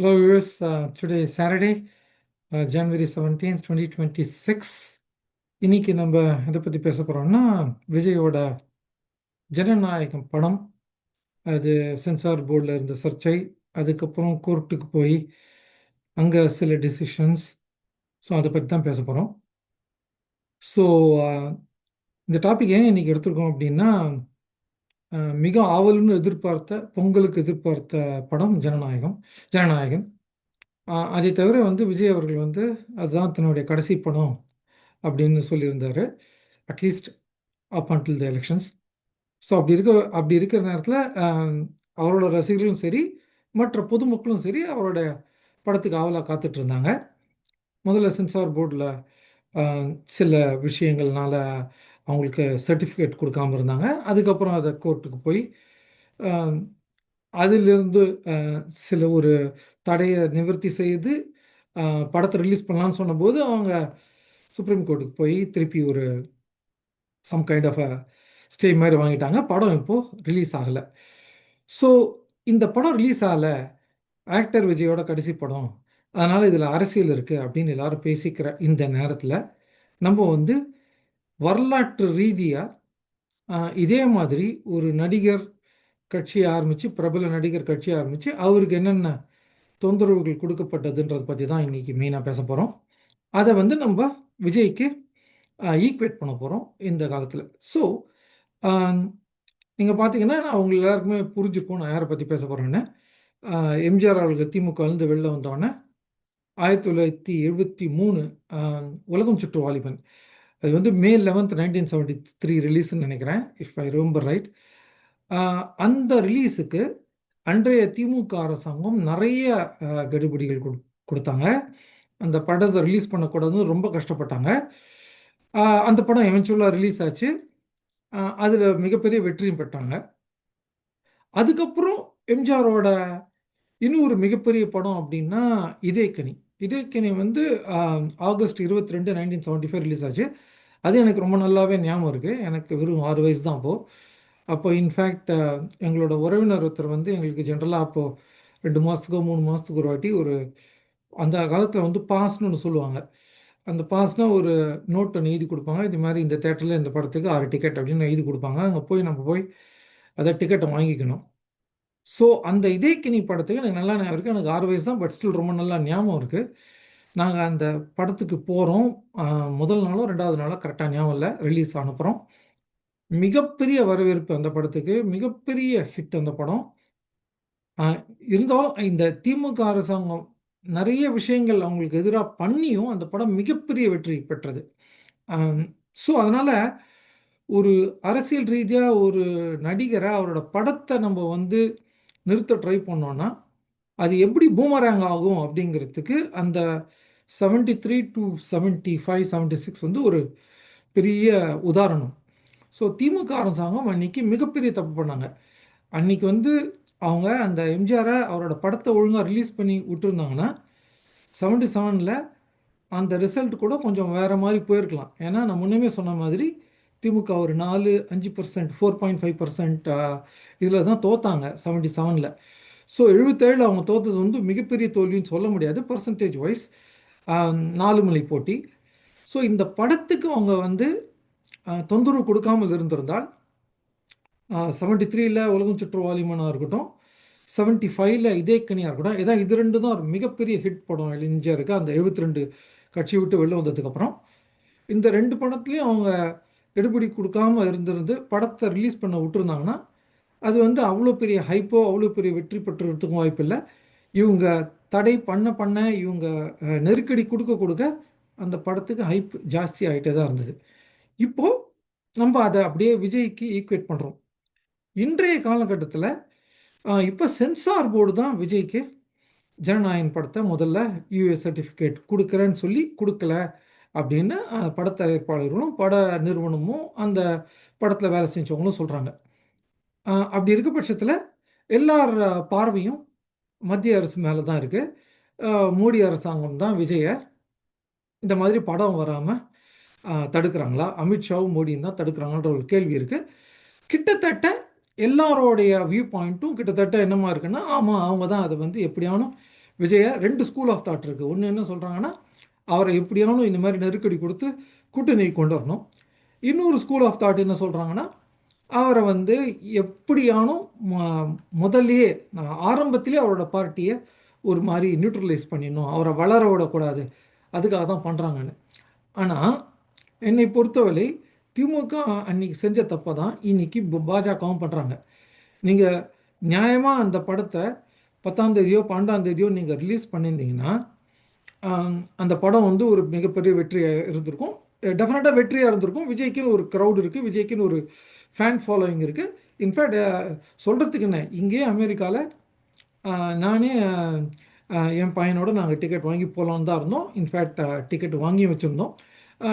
Hello, viewers. Uh, today is Saturday, uh, January 17th, 2026. இன்னைக்கு நம்ம எதை பற்றி பேச போகிறோம்னா விஜயோட ஜனநாயகம் படம் அது சென்சார் போர்டில் இருந்த சர்ச்சை அதுக்கப்புறம் கோர்ட்டுக்கு போய் அங்கே சில டிசிஷன்ஸ் ஸோ அதை பற்றி தான் பேச போகிறோம் ஸோ uh, இந்த டாபிக் ஏன் இன்றைக்கி எடுத்திருக்கோம் அப்படின்னா மிக ஆவலுன்னு எதிர்பார்த்த பொங்கலுக்கு எதிர்பார்த்த படம் ஜனநாயகம் ஜனநாயகன். அதை தவிர வந்து விஜய் அவர்கள் வந்து அதுதான் தன்னுடைய கடைசி படம் அப்படின்னு சொல்லியிருந்தாரு. At least up until the elections so அப்படி இருக்க அப்படி இருக்கிற நேரத்தில் அவரோட ரசிகர்களும் சரி மற்ற பொதுமக்களும் சரி அவரோட படத்துக்கு ஆவலாக காத்துட்டு இருந்தாங்க முதல்ல சென்சார் போர்டில் சில விஷயங்கள்னால அவங்களுக்கு சர்டிஃபிகேட் கொடுக்காம இருந்தாங்க. அதுக்கப்புறம் அதை கோர்ட்டுக்கு போய் அதிலிருந்து சில ஒரு தடையை நிவர்த்தி செய்து படத்தை ரிலீஸ் பண்ணலான்னு சொன்னபோது அவங்க சுப்ரீம் கோர்ட்டுக்கு போய் திருப்பி ஒரு some kind of a stay மாதிரி வாங்கிட்டாங்க. படம் இப்போது ரிலீஸ் ஆகலை. ஸோ இந்த படம் ரிலீஸ் ஆகலை. ஆக்டர் விஜயோட கடைசி படம். அதனால் இதில் அரசியல் இருக்குது அப்படின்னு எல்லாரும் பேசிக்கிற இந்த நேரத்தில் நம்ம வந்து வரலாற்று ரீதியாக இதே மாதிரி ஒரு நடிகர் கட்சியை ஆரம்பித்து பிரபல நடிகர் கட்சியை ஆரம்பித்து அவருக்கு என்னென்ன தொந்தரவுகள் கொடுக்கப்பட்டதுன்றதை பற்றி தான் இன்றைக்கி மெயினாக பேச போகிறோம் அதை வந்து நம்ம விஜய்க்கு ஈக்குவேட் பண்ண போகிறோம் இந்த காலத்தில். ஸோ நீங்கள் பார்த்தீங்கன்னா நான் அவங்க எல்லாருக்குமே புரிஞ்சிருக்கும் நான் யாரை பற்றி பேச போகிறேன்னு எம்ஜிஆர் அவர்களுக்கு திமுக இருந்து வெளில வந்தோடனே ஆயிரத்தி தொள்ளாயிரத்தி எழுபத்தி மூணு உலகம் சுற்று வாலிபன். அது வந்து May eleventh nineteen seventy three ரிலீஸ்ன்னு நினைக்கிறேன் இஃப் ஐ ரிமெம்பர் ரைட் அந்த ரிலீஸுக்கு அன்றைய திமுக அரசாங்கம் நிறைய கடுபடிகள் கெடுபிடிகள் கொடு கொடுத்தாங்க. அந்த படத்தை ரிலீஸ் பண்ணக்கூடாதுன்னு ரொம்ப கஷ்டப்பட்டாங்க. அந்த படம் எவென்ச்சுவலாக ரிலீஸ் ஆச்சு. அதில் மிகப்பெரிய வெற்றியும் பெற்றாங்க. அதுக்கப்புறம் எம்ஜிஆரோட இன்னொரு மிகப்பெரிய படம் அப்படின்னா இதே கனி இதே கனி வந்து ஆகஸ்ட் இருபத்தி ரெண்டு நைன்டீன் செவன்ட்டி ஃபைவ் ரிலீஸ் ஆச்சு. அது எனக்கு ரொம்ப நல்லாவே ஞாபகம் இருக்குது எனக்கு வெறும் ஆறு வயசு தான் அப்போது அப்போ இன்ஃபேக்ட் எங்களோட உறவினர் ஒருத்தர் வந்து எங்களுக்கு ஜென்ரலாக அப்போது ரெண்டு மாதத்துக்கோ மூணு மாதத்துக்கு ஒரு வாட்டி ஒரு அந்த காலத்தில் வந்து பாஸ்னு ஒன்று சொல்லுவாங்க. அந்த பாஸ்னால் ஒரு நோட் ஒன்று எழுதி கொடுப்பாங்க. இது மாதிரி இந்த தேட்டரில் இந்த படத்துக்கு ஆறு டிக்கெட் அப்படின்னு எழுதி கொடுப்பாங்க. அங்கே போய் நம்ம போய் அதை டிக்கெட்டை வாங்கிக்கணும். ஸோ அந்த இதயக்கினி படத்துக்கு எனக்கு நல்லா ஞாபகம் இருக்குது எனக்கு ஆறு வயசு தான் பட் ஸ்டில் ரொம்ப நல்லா ஞாபகம் இருக்குது நாங்கள் அந்த படத்துக்கு போகிறோம் முதல் நாளோ ரெண்டாவது நாளோ கரெக்டாக ஞாபகம் இல்லை. ரிலீஸ் அனுப்புகிறோம் மிகப்பெரிய வரவேற்பு அந்த படத்துக்கு மிகப்பெரிய ஹிட் அந்த படம். இருந்தாலும் இந்த திமுக அரசாங்கம் நிறைய விஷயங்கள் அவங்களுக்கு எதிராக பண்ணியும் அந்த படம் மிகப்பெரிய வெற்றி பெற்றது. ஸோ அதனால் ஒரு அரசியல் ரீதியாக ஒரு நடிகரை அவரோட படத்தை நம்ம வந்து நிறுத்த ட்ரை பண்ணோன்னா அது எப்படி பூமராங் ஆகும் அப்படிங்கிறதுக்கு அந்த seventy three to seventy five seventy six வந்து ஒரு பெரிய உதாரணம். ஸோ திமுக அரசாங்கம் அன்னைக்கு மிகப்பெரிய தப்பு பண்ணாங்க. அன்னைக்கு வந்து அவங்க அந்த எம்ஜிஆரை அவரோட படத்தை ஒழுங்காக ரிலீஸ் பண்ணி விட்டுருந்தாங்கன்னா செவன்டி செவனில் அந்த ரிசல்ட் கூட கொஞ்சம் வேறு மாதிரி போயிருக்கலாம். ஏன்னா நான் முன்னமே சொன்ன மாதிரி திமுக ஒரு நாலு அஞ்சு percent four point five percent இதில் தான் தோத்தாங்க செவன்ட்டி செவனில் ஸோ எழுபத்தேழில் அவங்க தோத்தது வந்து மிகப்பெரிய தோல்வின்னு சொல்ல முடியாது. பர்சன்டேஜ் வைஸ் நாலு மலை போட்டி. ஸோ இந்த படத்துக்கு அவங்க வந்து தொந்தரவு கொடுக்காமல் இருந்திருந்தால் செவன்ட்டி த்ரீயில் உலகம் சுற்று வாலிமனாக இருக்கட்டும் செவன்ட்டி ஃபைவ்ல இதே கனியாக இருக்கட்டும் இதான் இது ரெண்டு தான் ஒரு மிகப்பெரிய ஹிட் படம் இளைஞருக்கு அந்த எழுபத்தி ரெண்டு கட்சி விட்டு வெளில வந்ததுக்கப்புறம் இந்த ரெண்டு படத்துலேயும் அவங்க எடுபடி கொடுக்காம இருந்திருந்து படத்தை ரிலீஸ் பண்ண விட்டுருந்தாங்கன்னா அது வந்து அவ்வளோ பெரிய ஹைப்போ அவ்வளோ பெரிய வெற்றி பெற்றுறதுக்கும் வாய்ப்பில்லை. இவங்க தடை பண்ண பண்ண இவங்க நெருக்கடி கொடுக்க கொடுக்க அந்த படத்துக்கு ஹைப் ஜாஸ்தி ஆகிட்டே தான் இருந்தது. இப்போது நம்ம அதை அப்படியே விஜய்க்கு ஈக்குவேட் பண்ணுறோம் இன்றைய காலகட்டத்தில் இப்போ சென்சார் போர்டு தான் விஜய்க்கு ஜனநாயகன் படத்தை முதல்ல யூஎஸ் சர்டிஃபிகேட் கொடுக்குறேன்னு சொல்லி கொடுக்கல அப்படின்னு அஹ், தயாரிப்பாளர்களும் பட நிறுவனமும் அந்த படத்தில் வேலை செஞ்சவங்களும் சொல்கிறாங்க அப்படி இருக்க பட்சத்தில் எல்லார் பார்வையும் மத்திய அரசு மேலே தான் இருக்குது மோடி அரசாங்கம் தான் விஜயை இந்த மாதிரி படம் வராமல் தடுக்கிறாங்களா? அமித்ஷாவும் மோடியும் தான் தடுக்கிறாங்கன்ற ஒரு கேள்வி இருக்குது கிட்டத்தட்ட எல்லாரோடைய வியூ பாயிண்ட்டும் கிட்டத்தட்ட என்னமா இருக்குன்னா ஆமாம் அவங்க தான் அதை வந்து எப்படியானும் விஜய ரெண்டு ஸ்கூல் ஆஃப் தாட் இருக்குது ஒன்று என்ன சொல்கிறாங்கன்னா அவரை எப்படியானும் இந்த மாதிரி நெருக்கடி கொடுத்து கூட்டணி கொண்டு வரணும். இன்னொரு ஸ்கூல் ஆஃப் தாட் என்ன சொல்கிறாங்கன்னா அவரை வந்து எப்படியானும் முதல்லையே நான் ஆரம்பத்திலே அவரோட பார்ட்டியை ஒரு மாதிரி நியூட்ரலைஸ் பண்ணிடணும். அவரை வளர விடக்கூடாது. அதுக்காக தான் பண்ணுறாங்கன்னு ஆனால் என்னை பொறுத்தவரை திமுக அன்னைக்கு செஞ்ச தப்பை தான் இன்னைக்கு பாஜகவும் பண்ணுறாங்க நீங்கள் நியாயமாக அந்த படத்தை பத்தாந்தேதியோ பன்னெண்டாந்தேதியோ நீங்கள் ரிலீஸ் பண்ணியிருந்தீங்கன்னா அந்த படம் வந்து ஒரு மிகப்பெரிய வெற்றியாக இருந்திருக்கும். டெஃபினட்டாக வெற்றியாக இருந்திருக்கும். விஜய்க்குன்னு ஒரு க்ரௌட் இருக்குது விஜய்க்குன்னு ஒரு ஃபேன் ஃபாலோவிங் இருக்குது இன்ஃபேக்ட் சொல்கிறதுக்கு என்ன? இங்கேயே அமெரிக்காவில் நானே என் பையனோட நாங்கள் டிக்கெட் வாங்கி போகலான்னு தான் இருந்தோம். இன்ஃபேக்ட் டிக்கெட் வாங்கி வச்சுருந்தோம்.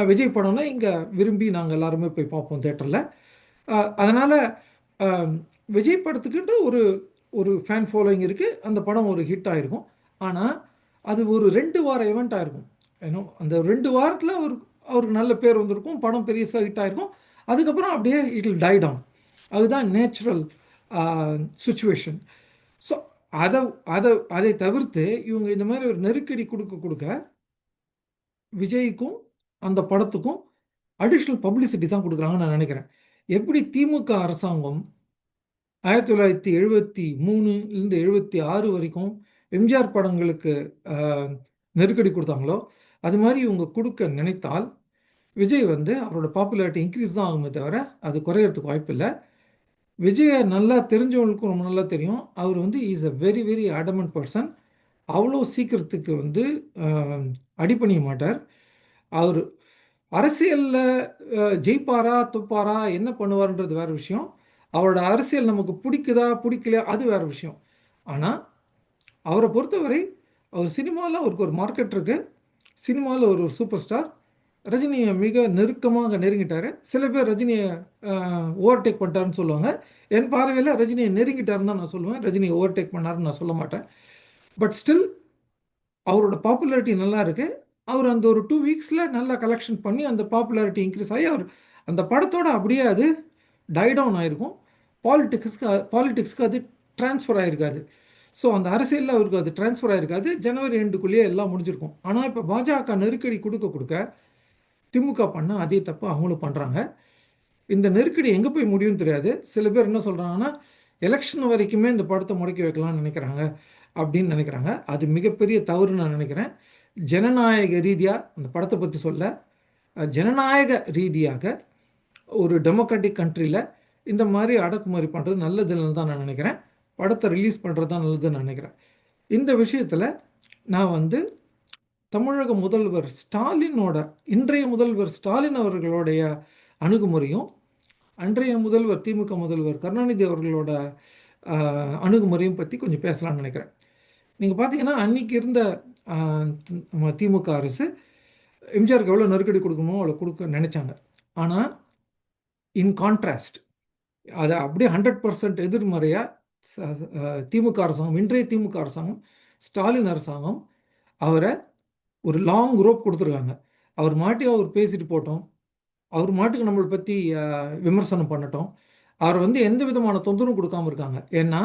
விஜய் படம்னா இங்கே விரும்பி நாங்கள் எல்லாருமே போய் பார்ப்போம் தேட்டரில் அதனால் விஜய் படத்துக்குன்ற ஒரு ஒரு ஃபேன் ஃபாலோயிங் இருக்குது அந்த படம் ஒரு ஹிட் ஆகிருக்கும் ஆனால் அது ஒரு ரெண்டு வார எவெண்ட் ஆயிருக்கும். ஏன்னோ அந்த ரெண்டு வாரத்தில் அவர் அவருக்கு நல்ல பேர் வந்திருக்கும். படம் பெரிய ஹிட் ஆகிருக்கும் அதுக்கப்புறம் அப்படியே இட் will டை டவுன் அதுதான் நேச்சுரல் சுச்சுவேஷன் ஸோ அதை அதை அதை தவிர்த்து இவங்க இந்த மாதிரி ஒரு நெருக்கடி கொடுக்க கொடுக்க விஜய்க்கும் அந்த படத்துக்கும் அடிஷ்னல் பப்ளிசிட்டி தான் கொடுக்குறாங்கன்னு நான் நினைக்கிறேன். எப்படி திமுக அரசாங்கம் ஆயிரத்தி தொள்ளாயிரத்தி எழுபத்தி மூணுலேருந்து எழுபத்தி ஆறு வரைக்கும் எம்ஜிஆர் படங்களுக்கு uh, நெருக்கடி கொடுத்தாங்களோ அது மாதிரி இவங்க கொடுக்க நினைத்தால் விஜய் வந்து அவரோட பாப்புலாரிட்டி இன்க்ரீஸ் தான் ஆகுமே தவிர அது குறையறதுக்கு வாய்ப்பு இல்லை விஜயை நல்லா தெரிஞ்சவங்களுக்கும் ரொம்ப நல்லா தெரியும். அவர் வந்து is a very very adamant person அவ்வளோ சீக்கிரத்துக்கு வந்து அடிப்பணிய அடிபணிய மாட்டார். அவர் அரசியலில் ஜெயிப்பாரா துப்பாரா என்ன பண்ணுவார்ன்றது வேற விஷயம். அவரோட அரசியல் நமக்கு பிடிக்குதா பிடிக்கலையா அது வேற விஷயம். ஆனால் அவரை பொறுத்தவரை அவர் சினிமாவில் அவருக்கு ஒரு மார்க்கெட் இருக்குது சினிமாவில் ஒரு ஒரு சூப்பர் ஸ்டார் ரஜினியை மிக நெருக்கமாக நெருங்கிட்டாரு. சில பேர் ரஜினியை ஓவர்டேக் பண்ணிட்டாருன்னு சொல்லுவாங்க. என் பார்வையில் ரஜினியை நெருங்கிட்டாருன்னு தான் நான் சொல்லுவேன். ரஜினியை ஓவர்டேக் பண்ணாருன்னு நான் சொல்ல மாட்டேன். பட் ஸ்டில் அவரோட பாப்புலாரிட்டி நல்லா இருக்கு. அவர் அந்த ஒரு டூ வீக்ஸில் நல்லா கலெக்ஷன் பண்ணி அந்த பாப்புலாரிட்டி இன்க்ரீஸ் ஆகி அவர் அந்த படத்தோட அப்படியே அது டை டவுன் ஆயிருக்கும். பாலிட்டிக்ஸ்க்கு பாலிட்டிக்ஸ்க்கு அது ட்ரான்ஸ்ஃபர் ஆயிருக்காது. ஸோ அந்த அரசியலில் அவருக்கு அது ட்ரான்ஸ்ஃபர் ஆயிருக்காது. ஜனவரி ரெண்டுக்குள்ளேயே எல்லாம் முடிஞ்சிருக்கும். ஆனால் இப்போ பாஜக நெருக்கடி கொடுக்க கொடுக்க திமுக பண்ண அதே தப்பு அவங்களும் பண்ணுறாங்க இந்த நெருக்கடி எங்கே போய் முடியும்னு தெரியாது. சில பேர் என்ன சொல்கிறாங்கன்னா எலெக்ஷன் வரைக்குமே இந்த படத்தை முடக்கி வைக்கலாம்னு நினைக்கிறாங்க அப்படின்னு நினைக்கிறாங்க. அது மிகப்பெரிய தவறுன்னு நான் நினைக்கிறேன். ஜனநாயக ரீதியாக அந்த படத்தை பற்றி சொல்ல ஜனநாயக ரீதியாக ஒரு டெமோக்ராட்டிக் கண்ட்ரியில் இந்த மாதிரி அடக்குமுறை பண்ணுறது நல்லதுன்னு தான் நான் நினைக்கிறேன். படத்தை ரிலீஸ் பண்ணுறது தான் நல்லதுன்னு நினைக்கிறேன். இந்த விஷயத்தில் நான் வந்து தமிழக முதல்வர் ஸ்டாலினோட இன்றைய முதல்வர் ஸ்டாலின் அவர்களுடைய அணுகுமுறையும் அன்றைய முதல்வர் திமுக முதல்வர் கருணாநிதி அவர்களோட அணுகுமுறையும் பற்றி கொஞ்சம் பேசலாம்னு நினைக்கிறேன். நீங்கள் பார்த்தீங்கன்னா அன்னைக்கு இருந்த நம்ம திமுக அரசு எம்ஜிஆருக்கு எவ்வளோ நெருக்கடி கொடுக்கணுமோ அவ்வளோ கொடுக்க நினைச்சாங்க. ஆனால் இன் கான்ட்ராஸ்ட் அதை அப்படியே ஹண்ட்ரட் பர்சன்ட் எதிர்மறையாக திமுக அரசாங்கம் இன்றைய திமுக அரசாங்கம் ஸ்டாலின் அரசாங்கம் அவரை ஒரு லாங் ரோப் கொடுத்துருக்காங்க. அவர் மாட்டி அவர் பேசிட்டு போட்டோம். அவர் மாட்டுக்கு நம்மளை பற்றி விமர்சனம் பண்ணட்டும். அவர் வந்து எந்த விதமான தொந்தரவும் கொடுக்காம இருக்காங்க. ஏன்னா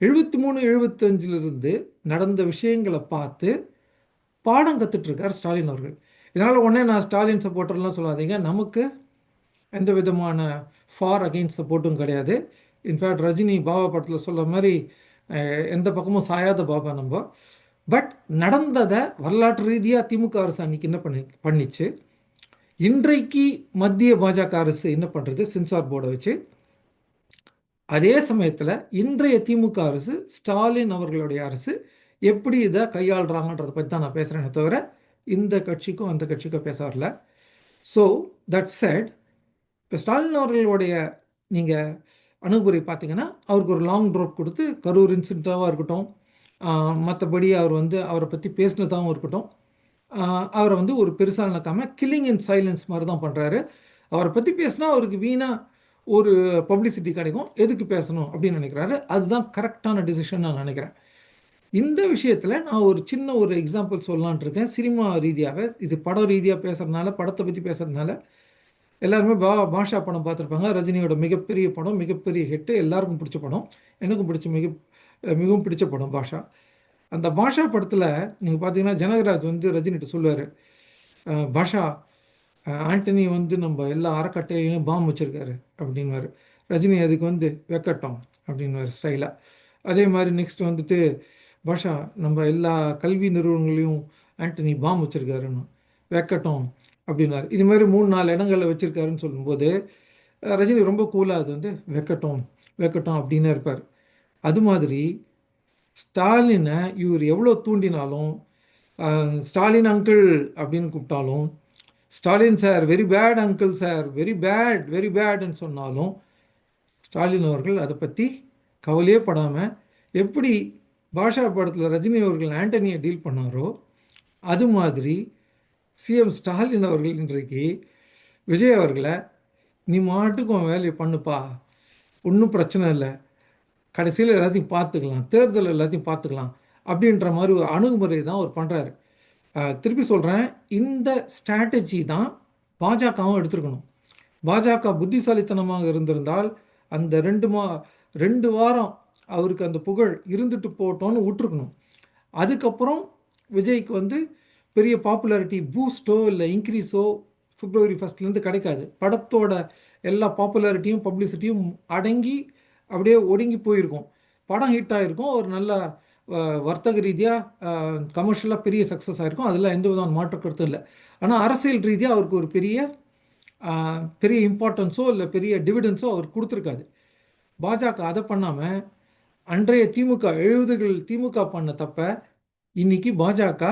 எழுபத்தி மூணு எழுபத்தஞ்சிலிருந்து நடந்த விஷயங்களை பார்த்து பாடம் கற்றுட்ருக்கார் ஸ்டாலின் அவர்கள். இதனால் உடனே நான் ஸ்டாலின் சப்போர்ட்டர்லாம் சொல்லாதீங்க. நமக்கு எந்த விதமான ஃபார் அகெயின்ஸ்ட் சப்போர்ட்டும் கிடையாது. இன்ஃபேக்ட் ரஜினி பாபா படத்தில் சொல்ல மாதிரி எந்த பக்கமும் சாயாத பாபா நம்ம. பட் நடந்ததை வரலாற்று ரீதியாக திமுக அரசு அன்னைக்கு என்ன பண்ணி பண்ணிச்சு? இன்றைக்கு மத்திய பாஜக அரசு என்ன பண்ணுறது சென்சார் போர்டை வச்சு. அதே சமயத்தில் இன்றைய திமுக அரசு ஸ்டாலின் அவர்களுடைய அரசு எப்படி இதை கையாளுறாங்கன்றதை பற்றி தான் நான் பேசுகிறேனே தவிர இந்த கட்சிக்கும் அந்த கட்சிக்கும் பேச வரல. ஸோ தட் said இப்போ ஸ்டாலின் அவர்களுடைய நீங்கள் அணுகுமுறை பார்த்தீங்கன்னா அவருக்கு ஒரு லாங் ட்ராப் கொடுத்து கரூர் இன்சிடென்ட்டாக இருக்கட்டும் மற்றபடி அவர் வந்து அவரை பற்றி பேசினதாகவும் இருக்கட்டும். அவரை வந்து ஒரு பெருசாக நினைக்காமல் கில்லிங் இன் சைலன்ஸ் மாதிரி தான் பண்ணுறாரு அவரை பற்றி பேசினா அவருக்கு வீணாக ஒரு பப்ளிசிட்டி கிடைக்கும். எதுக்கு பேசணும் அப்படின்னு நினைக்கிறாரு. அதுதான் கரெக்டான டிசிஷன் நான் நினைக்கிறேன். இந்த விஷயத்தில் நான் ஒரு சின்ன ஒரு எக்ஸாம்பிள் சொல்லலான்ட்டு இருக்கேன். சினிமா ரீதியாகவே இது படம் ரீதியாக பேசுகிறதுனால படத்தை பற்றி பேசுகிறதுனால எல்லாருமே பா பாஷா படம் பார்த்துருப்பாங்க. ரஜினியோட மிகப்பெரிய படம் மிகப்பெரிய ஹிட்டு எல்லாருக்கும் பிடிச்ச படம். எனக்கும் பிடிச்ச மிக மிகவும் பிடிச்ச படம் பாஷா. அந்த பாஷா படத்தில் நீங்கள் பார்த்தீங்கன்னா ஜனகராஜ் வந்து ரஜினிகிட்ட சொல்லுவார். பாஷா ஆண்டனி வந்து நம்ம எல்லா அறக்கட்டையிலையும் பாம் வச்சுருக்காரு அப்படின்வார் ரஜினி அதுக்கு வந்து வெக்கட்டும் அப்படின்வார் ஸ்டைலாக அதே மாதிரி நெக்ஸ்ட் வந்துட்டு பாஷா நம்ம எல்லா கல்வி நிறுவனங்களையும் ஆண்டனி பாம் வச்சுருக்காருன்னு வெக்கட்டும் அப்படின்னாரு இது மாதிரி மூணு நாலு இடங்களில் வச்சுருக்காருன்னு சொல்லும்போது ரஜினி ரொம்ப கூலாக அது வந்து வெக்கட்டும் வெக்கட்டும் அப்படின்னு இருப்பார். அது மாதிரி ஸ்டாலினை இவர் எவ்வளோ தூண்டினாலும் ஸ்டாலின் அங்கிள் அப்படின்னு கூப்பிட்டாலும் Stalin sir very bad uncle sir very bad very பேட்னு சொன்னாலும் ஸ்டாலின் அவர்கள் அதை பற்றி கவலையே படாமல் எப்படி பாஷா படத்தில் ரஜினி அவர்கள் ஆண்டனியை டீல் பண்ணாரோ அது மாதிரி சிஎம் ஸ்டாலின் அவர்கள் இன்றைக்கு விஜய் அவர்களை நீ மாட்டுக்கும் வேலையை பண்ணுப்பா ஒன்றும் பிரச்சனை இல்லை கடைசியில் எல்லாத்தையும் பார்த்துக்கலாம் தேர்தல் எல்லாத்தையும் பார்த்துக்கலாம் அப்படின்ற மாதிரி ஒரு அணுகுமுறை தான் அவர் பண்ணுறாரு திருப்பி சொல்கிறேன் இந்த ஸ்ட்ராட்டஜி தான் பாஜகவும் எடுத்துருக்கணும். பாஜக புத்திசாலித்தனமாக இருந்திருந்தால் அந்த ரெண்டு மா ரெண்டு வாரம் அவருக்கு அந்த புகழ் இருந்துட்டு போட்டோன்னு விட்டுருக்கணும். அதுக்கப்புறம் விஜய்க்கு வந்து பெரிய பாப்புலாரிட்டி பூஸ்டோ இல்லை இன்க்ரீஸோ பிப்ரவரி ஃபஸ்ட்லேருந்து கிடைக்காது. படத்தோட எல்லா பாப்புலாரிட்டியும் பப்ளிசிட்டியும் அடங்கி அப்படியே ஒடுங்கி போயிருக்கும். படம் ஹிட் ஆகிருக்கும் ஒரு நல்ல வர்த்தக ரீதியாக கமர்ஷியலாக பெரிய சக்ஸஸ் ஆகிருக்கும் அதில் எந்த விதமான மாற்று கருத்தும் இல்லை. ஆனால் அரசியல் ரீதியாக அவருக்கு ஒரு பெரிய பெரிய இம்பார்ட்டன்ஸோ இல்லை பெரிய டிவிடன்ஸோ அவர் கொடுத்துருக்காது பாஜக அதை பண்ணாமல் அன்றைய திமுக எழுபதுகள் திமுக பண்ண தப்ப இன்னைக்கு பாஜக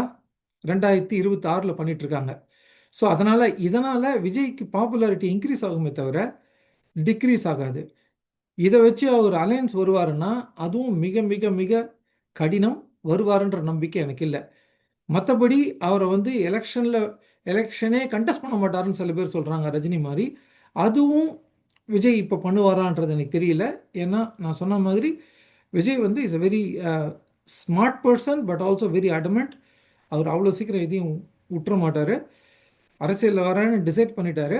ரெண்டாயிரத்தி இருபத்தி ஆறில் பண்ணிட்டு ஸோ அதனால் இதனால் விஜய்க்கு பாப்புலாரிட்டி இன்க்ரீஸ் ஆகுமே தவிர டிக்ரீஸ் ஆகாது. இதை வச்சு அவர் அலையன்ஸ் வருவாருன்னா அதுவும் மிக மிக மிக கடினம் வருவாருன்ற நம்பிக்கை எனக்கு இல்லை. மற்றபடி அவரை வந்து எலெக்ஷனில் எலெக்ஷனே கண்டெஸ்ட் பண்ண மாட்டாருன்னு சில பேர் சொல்கிறாங்க ரஜினி மாதிரி. அதுவும் விஜய் இப்போ பண்ணுவாரான்றது எனக்கு தெரியல. ஏன்னா நான் சொன்ன மாதிரி விஜய் வந்து is a very smart person but also very adamant அவர் அவ்வளோ சீக்கிரம் எதையும் விட்டுற மாட்டார். அரசியலில் வரேன்னு டிசைட் பண்ணிட்டாரு.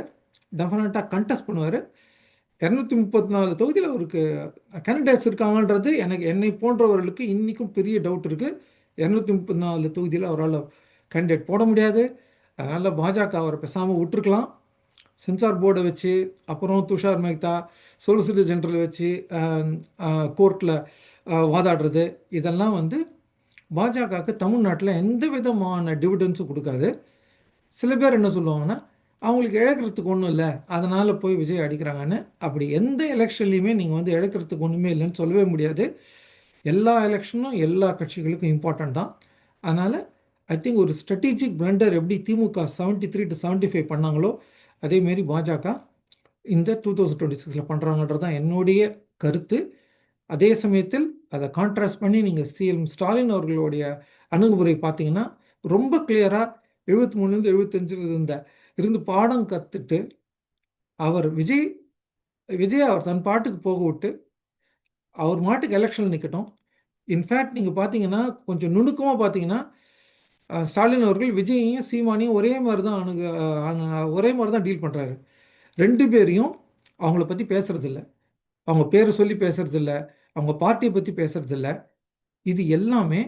டெஃபினட்டாக கண்டெஸ்ட் பண்ணுவார். இரநூத்தி முப்பத்தி நாலு தொகுதியில் அவருக்கு கேண்டிடேட்ஸ் இருக்காங்கன்றது எனக்கு என்னை போன்றவர்களுக்கு இன்றைக்கும் பெரிய டவுட் இருக்குது இரநூத்தி முப்பத்தி நாலு தொகுதியில் அவரால் கேண்டிடேட் போட முடியாது. அதனால் பாஜக அவரை பேசாமல் விட்டுருக்கலாம். சென்சார் போர்டை வச்சு அப்புறம் துஷார் மேக்தா சொலிசிட்டர் ஜெனரல் வச்சு கோர்ட்டில் வாதாடுறது. இதெல்லாம் வந்து பாஜகவுக்கு தமிழ்நாட்டில் எந்த விதமான டிவிடன்ஸும் கொடுக்காது. சில பேர் என்ன சொல்லுவாங்கன்னா அவங்களுக்கு இழக்கிறதுக்கு ஒன்றும் இல்லை. அதனால் போய் விஜய் அடிக்கிறாங்கன்னு அப்படி எந்த எலெக்ஷன்லேயுமே நீங்கள் வந்து இழக்கிறதுக்கு ஒன்றுமே இல்லைன்னு சொல்லவே முடியாது. எல்லா எலெக்ஷனும் எல்லா கட்சிகளுக்கும் இம்பார்ட்டன்ட் தான். அதனால் ஐ திங்க் ஒரு ஸ்ட்ராட்டஜிக் பிளண்டர் எப்படி DMK seventy three to seventy five பண்ணாங்களோ அதேமாரி பாஜக இந்த டூ தௌசண்ட் டுவெண்ட்டி சிக்ஸில் பண்ணுறாங்கன்றது தான் என்னுடைய கருத்து. அதே சமயத்தில் அதை கான்ட்ராஸ்ட் பண்ணி நீங்கள் சிஎம் ஸ்டாலின் அவர்களுடைய அணுகுமுறை பார்த்தீங்கன்னா ரொம்ப கிளியராக எழுபத்தி மூணுலேருந்து எழுபத்தஞ்சில் இருந்த இருந்து பாடம் கற்றுட்டு அவர் விஜய் விஜய் அவர் தன் பாட்டுக்கு போக விட்டு அவர் மாட்டுக்கு எலெக்ஷனில் நிற்கட்டும் இன்ஃபேக்ட் நீங்கள் பார்த்தீங்கன்னா கொஞ்சம் நுணுக்கமாக பார்த்தீங்கன்னா ஸ்டாலின் அவர்கள் விஜயையும் சீமானையும் ஒரே மாதிரி தான் அணுக அணு- ஒரே மாதிரி தான் டீல் பண்ணுறாரு ரெண்டு பேரையும் அவங்கள பற்றி பேசுகிறதில்ல அவங்க பேரை சொல்லி பேசுகிறதில்ல அவங்க பார்ட்டியை பற்றி பேசுறதில்ல. இது எல்லாமே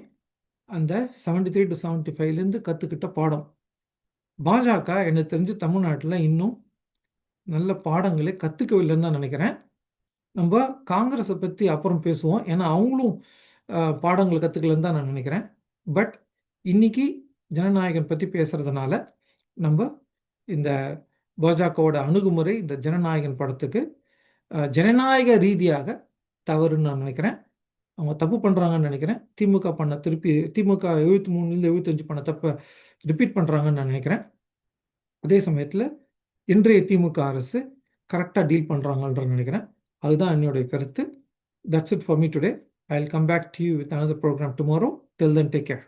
அந்த செவன்டி த்ரீ டு செவன்ட்டி ஃபைவ்லேருந்து கற்றுக்கிட்ட பாடம். பாஜக எனக்கு தெரிஞ்சு தமிழ்நாட்டில் இன்னும் நல்ல பாடங்களை கற்றுக்கவில்லைன்னு தான் நினைக்கிறேன். நம்ம காங்கிரஸை பற்றி அப்புறம் பேசுவோம். ஏன்னா அவங்களும் பாடங்களை பாடங்கள் கற்றுக்கலன்னு தான் நான் நினைக்கிறேன். பட் இன்னைக்கு ஜனநாயகன் பற்றி பேசுகிறதுனால நம்ம இந்த பாஜகவோட அணுகுமுறை இந்த ஜனநாயகன் படத்துக்கு ஜனநாயக ரீதியாக தவறுன்னு நான் நினைக்கிறேன். அவங்க தப்பு பண்ணுறாங்கன்னு நினைக்கிறேன். திமுக பண்ண திருப்பி திமுக எழுபத்தி மூணுலேருந்து எழுபத்தஞ்சு பண்ண தப்பை ரிப்பீட் பண்ணுறாங்கன்னு நான் நினைக்கிறேன். அதே சமயத்தில் இன்றைய திமுக அரசு கரெக்டாக டீல் பண்ணுறாங்கன்ற நினைக்கிறேன். அதுதான் என்னுடைய கருத்து. That's it for me today I will come back to you with another programme tomorrow till then take care